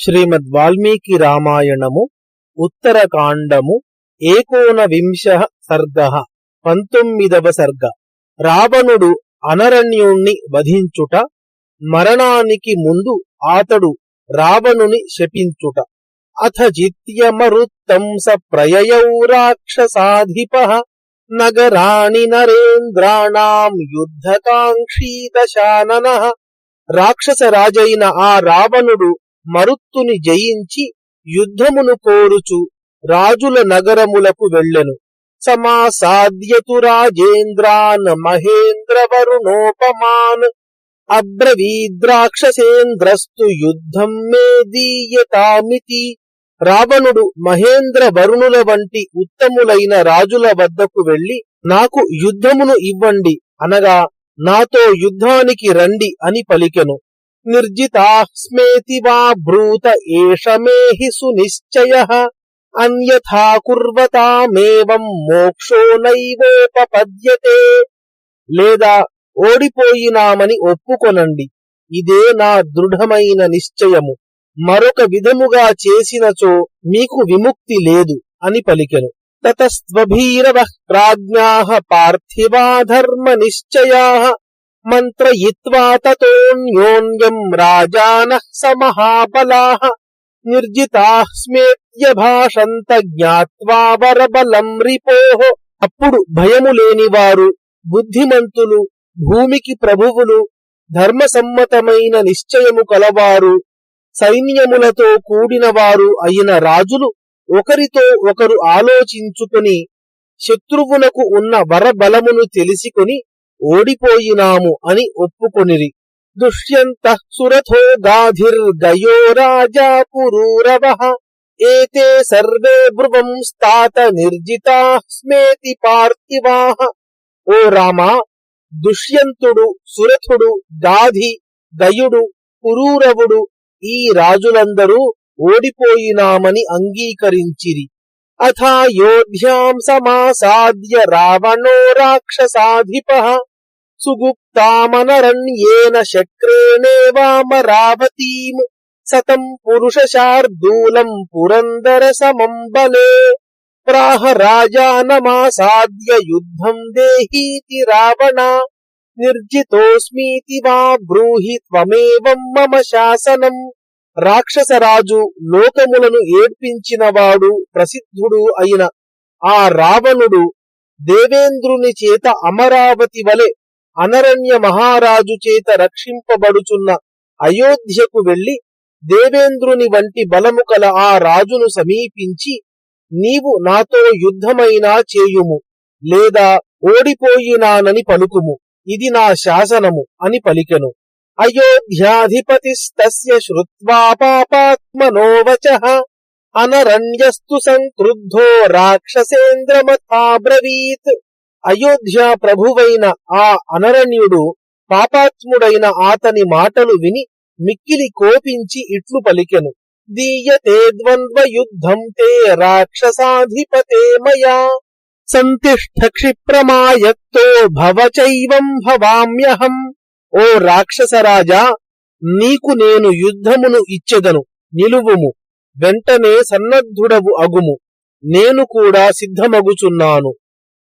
శ్రీమద్ వాల్మీకి రామాయణము ఉత్తరకాండము ఏకోనవింశ సర్గ పంతొమ్మిదవ సర్గ రావణుడు అనరణ్యుణ్ణి వధించుట మరణానికి ముందు ఆతడు రావణుని శపించుట. అథ జిత్యమరుత్తంస స ప్రయయౌ రాక్షసాధిప నగరాణి నరేంద్రాణం యుద్ధకాంక్షీ దశానన. రాక్షస రాజైన ఆ రావణుడు మరుత్తుని జయించి యుద్ధమును కోరుచు రాజుల నగరములకు వెళ్ళెను. సమాసాద్యతు రాజేంద్రాన్ మహేంద్ర వరుణోపమాన్ అబ్రవీద్రాక్షసేంద్రస్తు యుద్ధం మే దీయతామితి. రావణుడు మహేంద్ర వరుణుల వంటి ఉత్తములైన రాజుల వద్దకు వెళ్ళి నాకు యుద్ధమును ఇవ్వండి అనగా నాతో యుద్ధానికి రండి అని పలికెను. నిర్జితాస్మేతి వా బ్రూత ఏష మేహి సునిశ్చయ అన్యథా కుర్వతామేవం మోక్షో నైవోపపద్యతే లేదా ఓడిపోయినామని ఒప్పుకొనండి ఇదే నా దృఢమైన నిశ్చయము. మరొక విధముగా చేసినచో మీకు విముక్తి లేదు అని పలికెను. తతస్వభీరవ ప్రాజ్ఞా పార్థివా ధర్మ నిశ్చయా। మంత్రయిత్వా తతోన్యోన్యం రాజాన సమహాబలా నిర్జితాస్మేత్య భాషంత జ్ఞాత్వా వరబలం రిపోహ అప్పుడు భయము లేనివారు బుద్ధిమంతులు భూమికి ప్రభువులు ధర్మసమ్మతమైన నిశ్చయము కలవారు సైన్యములతో కూడినవారు అయిన రాజులు ఒకరితో ఒకరు ఆలోచించుకుని శత్రువునకు ఉన్న వరబలమును తెలిసికొని ఓడిపోయినాము అని ఒప్పుకొనిరి. దుష్యంత సురథో గాధిర్గయో రాజా పురూరవ. ఏతే సర్వే బ్రువం స్థాత నిర్జితా స్మేతి పార్థివాహ ఓ రామా దుష్యంతుడు సురథుడు గాధి గయుడు పురూరవుడు ఈ రాజులందరూ ఓడిపోయినామని అంగీకరించిరి. అథాయోధ్యాం సమాసాద్య రావణో రాక్షసాధిప. సుగుప్తామనరణ్యేన శక్రేణేవామరావతీం సతం పురుషశార్దూలం పురందర సమం బలే ప్రాహ రాజానమాసాద్య యుద్ధం దేహీతి రావణ నిర్జితోస్మీతి వా బ్రూహి త్వమేవం మమ శాసనం రాక్షసరాజు లోకములను ఏడ్పించినవాడు ప్రసిద్ధుడు అయిన ఆ రావణుడు దేవేంద్రుని చేత అమరావతి వలె అనరణ్య మహారాజు చేత రక్షింపబడుచున్న అయోధ్యకు వెళ్ళి దేవేంద్రుని వంటి బలము కల ఆ రాజును సమీపించి నీవు నాతో యుద్ధమైనా చేయుము లేదా ఓడిపోయినానని పలుకుము. ఇది నా శాసనము అని పలికెను. అయోధ్యాధిపతిస్తస్య శ్రుత్వా పాపాత్మనోవచ అనరణ్యస్తు సంక్రుద్ధో రాక్షసేంద్రమథాబ్రవీత్. అయోధ్య ప్రభువైన ఆ అనరణ్యుడు పాపాత్ముడైన ఆతని మాటలు విని మిక్కిలి కోపించి ఇట్లు పలికెను. దీయతే ద్వంద్వ యుద్ధం తే రాక్షసాధిపతే మయా. సంతిష్ఠ క్షిప్రమాయత్తో భవచైవం భవామ్యహం. ఓ రాక్షసరాజా నీకు నేను యుద్ధమును ఇచ్చెదను నిలువుము. వెంటనే సన్నద్ధుడవు అగుము. నేను కూడా సిద్ధమగుచున్నాను.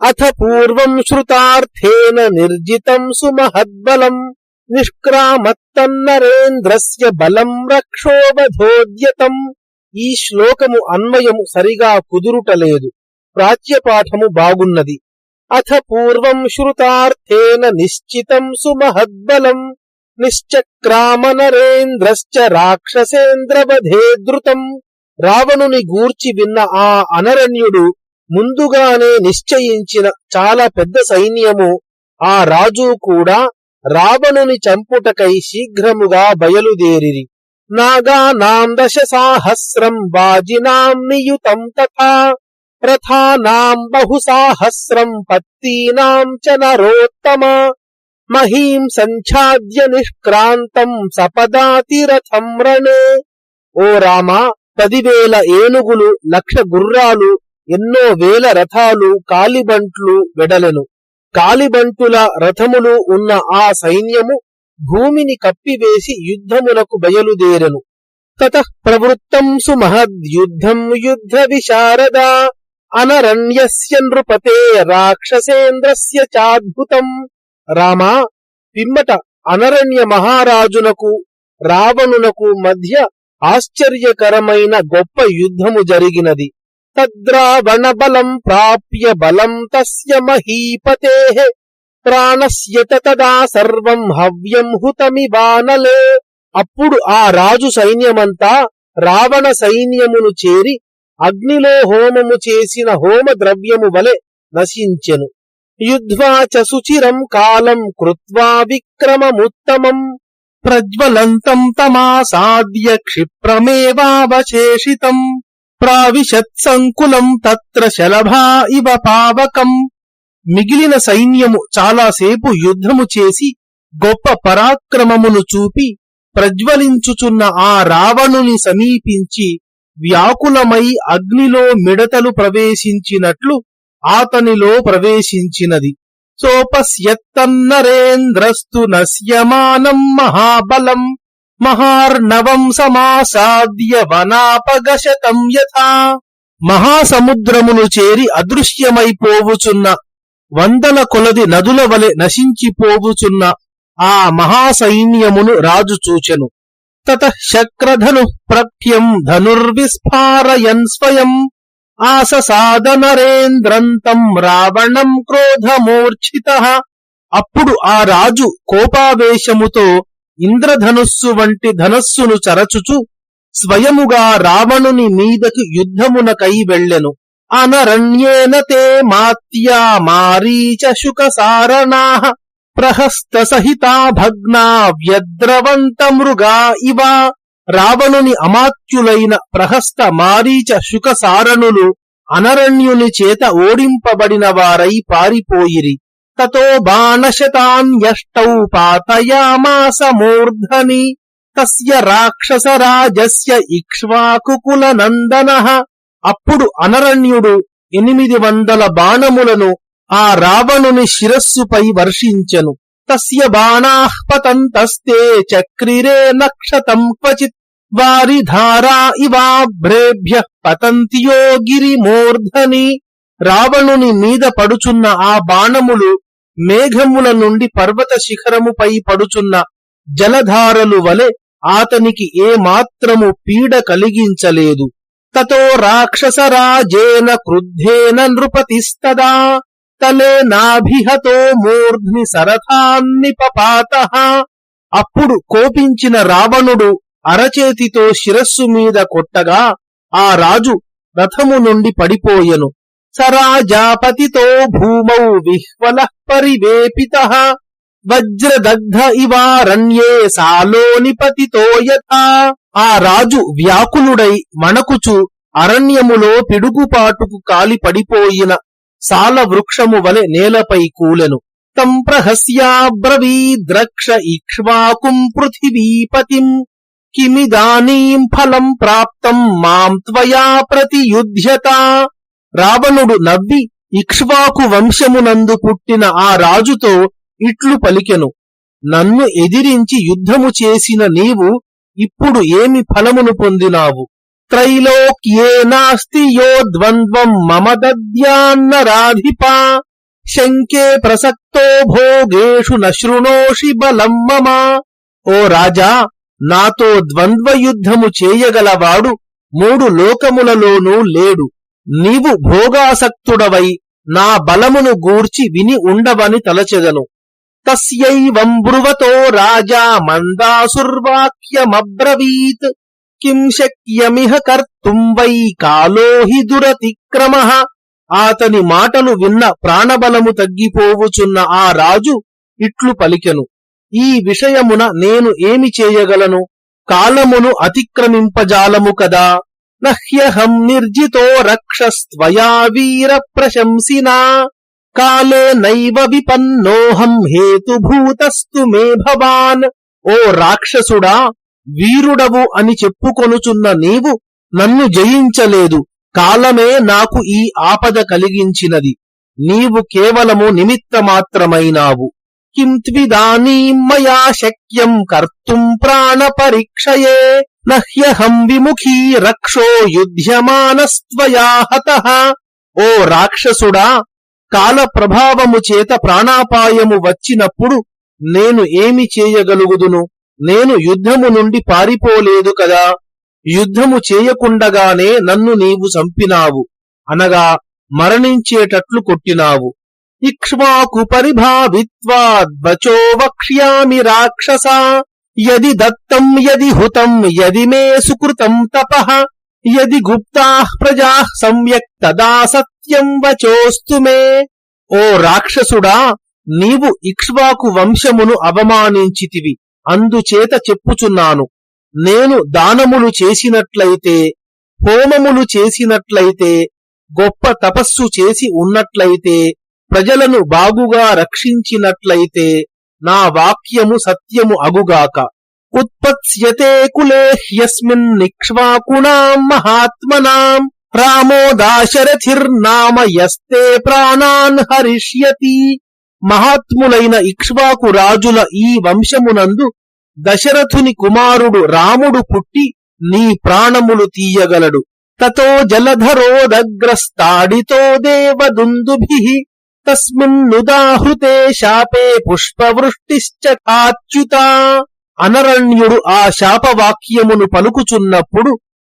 అథ పూర్వం శ్రుతార్థేన నిర్జితం సుమహద్బలం నిష్క్రామత్తన్నరేంద్రస్య బలం రక్షోవధోద్యతం ఈ శ్లోకము అన్వయము సరిగా కుదురుటలేదు. ప్రాచ్యపాఠము బాగున్నది. అథ పూర్వం శ్రుతార్థేన నిశ్చితం సుమహద్బలం నిశ్చక్రామనరేంద్రశ్చ రాక్షసేంద్రవధే ధృతం రావణుని గూర్చి విన్న ఆ అనరణ్యుడు ముందుగానే నిశ్చయించిన చాలా పెద్ద సైన్యము ఆ రాజు కూడా రావణుని చంపుటకై శీఘ్రముగా బయలుదేరిరి. నాగానాం దశ సాహస్రం వాజినాం నియుతం తథా రథానాం బహు సాహస్రం పత్తీనాం చ నరోత్తమ మహీం సంఛాద్య నిష్క్రాంతం సపదాతి రథం రణే ఓ రామా పదివేల ఏనుగులు లక్ష గుర్రాలు ఎన్నో వేల రథాలు కాలిబంట్లు వెడలెను. కాలిబంటుల రథములు ఉన్న ఆ సైన్యము భూమిని కప్పివేసి యుద్ధమునకు బయలుదేరెను. తత ప్రవృత్తం సుమహద్యుద్ధం యుద్ధ విశారద అనరణ్యస్య నృపతే రాక్షసేంద్రస్య చాద్భుతం. రామా పిమ్మట అనరణ్య మహారాజునకు రావణునకు మధ్య ఆశ్చర్యకరమైన గొప్ప యుద్ధము జరిగినది. తద్రావణ బలం ప్రాప్య బలం తస్య మహీపతే ప్రాణస్య తదా సర్వం హవ్యం హుతమివానలే అప్పుడు ఆ రాజు సైన్యమంతా రావణ సైన్యమును చేరి అగ్నిలో హోమము చేసిన హోమ ద్రవ్యము వలె నశించెను। యుద్ధ్వా చ సుచిరం కాలం కృత్వా విక్రమముత్తమం। ప్రజ్వలంతం తమాసాద్య క్షిప్రమేవావశేషితం। ప్రావిశత్ సంకులం తత్ర శలభా ఇవ పావకం. మిగిలిన సైన్యము చాలాసేపు యుద్ధము చేసి గొప్ప పరాక్రమమును చూపి ప్రజ్వలించుచున్న ఆ రావణుని సమీపించి వ్యాకులమై అగ్నిలో మిడతలు ప్రవేశించినట్లు ఆతనిలో ప్రవేశించినది. సోపస్యత్తన్నరేంద్రస్తు నశ్యమానం మహాబలం. మహార్ణవం సమాసాద్య వనాపగశతం యథా. మహాసముద్రమును చేరి అదృశ్యమైపోవుచున్న వందల కొలది నదుల వలె నశించిపోవుచున్న ఆ మహాసైన్యమును రాజు చూచెను. తత శక్రధను ప్రఖ్యం ధనుర్విస్ఫారయన్ స్వయం. ఆససాదనరేంద్రంతం రావణం క్రోధమూర్ఛిత అప్పుడు ఆ రాజు కోపావేశముతో ఇంద్రధనుస్సు వంటి ధనస్సును చరచుచు స్వయముగా రావణుని మీదకు యుద్ధమునకై వెళ్ళెను. అనరణ్యేన తే మాత్యా మారీచ శుక సారణా ప్రహస్త సహితా భగ్నా వ్యద్రవంత మృగా ఇవ. రావణుని అమాత్యులైన ప్రహస్త మారీచ శుక సారణులు అనరణ్యుని చేత ఓడింపబడిన వారై పారిపోయిరి. తతో బాణశతాన్యష్టౌ పాతయామాస మూర్ధని తస్య రాక్షసరాజస్య ఇక్ష్వాకుకుల నందన అప్పుడు అనరణ్యుడు ఎనిమిది వందల బాణములను ఆ రావణుని శిరస్సుపై వర్షించెను. తస్య బాణాఃపతంతస్తే చక్రిరే నక్షతం క్వచిత్। వారిధారా ఇవాభ్రేభ్య పతంతియో గిరిమూర్ధని। రావణుని మీద పడుచున్న ఆ బాణములు మేఘముల నుండి పర్వత శిఖరముపై పడుచున్న జలధారలు వలె ఆతనికి ఏమాత్రము పీడ కలిగించలేదు. తతో రాక్షసరాజేన క్రుద్ధేన నృపతిస్తదా. తలే నాభిహతో మూర్ధ్ని సరథాన్నిపపాత అప్పుడు కోపించిన రావణుడు అరచేతితో శిరస్సు మీద కొట్టగా ఆ రాజు రథము నుండి పడిపోయెను. సరాజాపతితో భూమౌ విహ్వల పరివేపిత. వజ్రదగ్ధ ఇవారణ్యే సాలోనిపతితో యథా. ఆ రాజు వ్యాకులుడై వణకుచు అరణ్యములో పిడుగుపాటుకు కాలి పడిపోయిన సాల వృక్షము వలె నేలపై కూలెను. తం ప్రహస్యాబ్రవీద్రక్ష ఇక్ష్వాకుం పృథివీపతిం. కిమిదానీం ఫలం ప్రాప్తం మాం త్వయా ప్రతియుధ్యత. రావణుడు నవ్వి ఇక్ష్వాకు వంశమునందు పుట్టిన ఆ రాజుతో ఇట్లు పలికెను. నన్ను ఎదిరించి యుద్ధము చేసిన నీవు ఇప్పుడు ఏమి ఫలమును పొందినావు? త్రైలోక్యే నాస్తి యో ద్వంద్వం మమ దద్యాన్నరాధిపా శంకే ప్రసక్తో భోగేషు నశృణోషి బలం మమ. ఓ రాజా నాతో ద్వంద్వ యుద్ధము చేయగలవాడు మూడు లోకములలోనూ లేడు. నీవు భోగాసక్తుడవై నా బలమును గూర్చి విని ఉండవని తలచెదను. తస్యైవం బ్రువతో రాజా మందాసుర్వాక్యమబ్రవీత్. కిం శక్యమిహ కర్తుం వై కాలో హి దురతిక్రమ. ఆతని మాటలు విన్న ప్రాణబలము తగ్గిపోవుచున్న ఆ రాజు ఇట్లు పలికెను. ఈ విషయమున నేను ఏమి చేయగలను? కాలమును అతిక్రమింపజాలము కదా? నహ్యహం నిర్జితో రక్షస్త్వయా వీర ప్రశంసినా కాలే నైవ విపన్నోహం హేతుభూతస్తు మే భవాన్. ఓ రాక్షసుడా వీరుడవు అని చెప్పుకొనుచున్న నీవు నన్ను జయించలేదు. కాలమే నాకు ఈ ఆపద కలిగించినది. నీవు కేవలము నిమిత్త మాత్రమైనావు కిం మయా శక్యం కర్తుం ప్రాణ పరీక్షయే. నహ్యహం విముఖీ రక్షో యుధ్యమానస్త్వయా హతః ఓ రాక్షసుడా కాల ప్రభావము చేత ప్రాణాపాయము వచ్చినప్పుడు నేను ఏమి చేయగలుగుదును? నేను యుద్ధము నుండి పారిపోలేదు కదా? యుద్ధము చేయకుండగానే నన్ను నీవు చంపినావు. అనగా మరణించేటట్లు కొట్టినావు. ఇక్ష్వాకు పరిభావిత్వాద్వచో వక్ష్యామి రాక్షసా। యది దత్తం యది హుతం యది మే సుకృతం తప యది గుప్తా ప్రజా సమ్యక్ తదా సత్యం వచోస్తు మే ఓ రాక్షసుడా నీవు ఇక్ష్వాకు వంశమును అవమానించితివి అందుచేత చెప్పుచున్నాను. నేను దానములు చేసినట్లయితే హోమములు చేసినట్లయితే గొప్ప తపస్సు చేసి ఉన్నట్లయితే ప్రజలను బాగుగా రక్షించినట్లయితే నా వాక్యము సత్యము అగుగాక. ఉత్పత్స్యతే కులే హ్యస్మిన్ నిక్ష్వాకుణాం మహాత్మనాం. రామో దాశరథిర్నామ యస్తే ప్రాణాన్ హరిష్యతి. మహాత్ములైన ఇక్ష్వాకు రాజుల ఈ వంశమునందు దశరథుని కుమారుడు రాముడు పుట్టి నీ ప్రాణములు తీయగలడు. తతో జలధరోదగ్రస్తాడితో దేవదుందుభి తస్మిన్నుదాహృతే శాపే పుష్పవృష్టిశ్చ తాచ్యుత అనరణ్యుడు ఆ శాపవాక్యమును పలుకుచున్నప్పుడు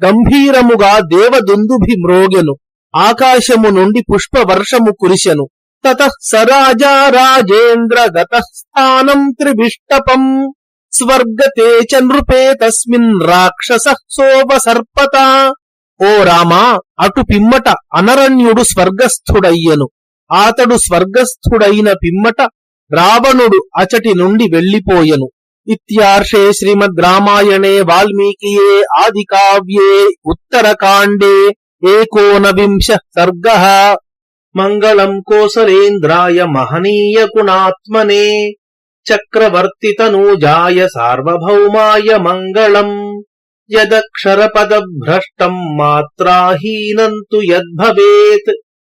గంభీరముగా దేవదుందుభి మ్రోగెను ఆకాశము నుండి పుష్పవర్షము కురిశెను। తత స రాజేంద్ర గతః స్థానం త్రిభిష్టపం। స్వర్గతే చ నృపే తస్మిన్ రాక్షస సోపసర్పత ఓ రామా అటు పిమ్మట అనరణ్యుడు స్వర్గస్థుడయ్యను। అతడు స్వర్గస్థుడైన పిమ్మట రావణుడు అచటి నుండి వెళ్ళిపోయెను ఇత్యార్షే శ్రీమద్ రామాయణే వాల్మీకియే ఆది కావ్యే ఉత్తరకాండే ఏకోనవింశ సర్గ. మంగళం కోసలేంద్రాయ మహనీయ గుణాత్మనే చక్రవర్తితనూజాయ సార్వభౌమాయ మంగళం యదక్షరపదభ్రష్టం మాత్రాహీనం తు యద్భవేత్.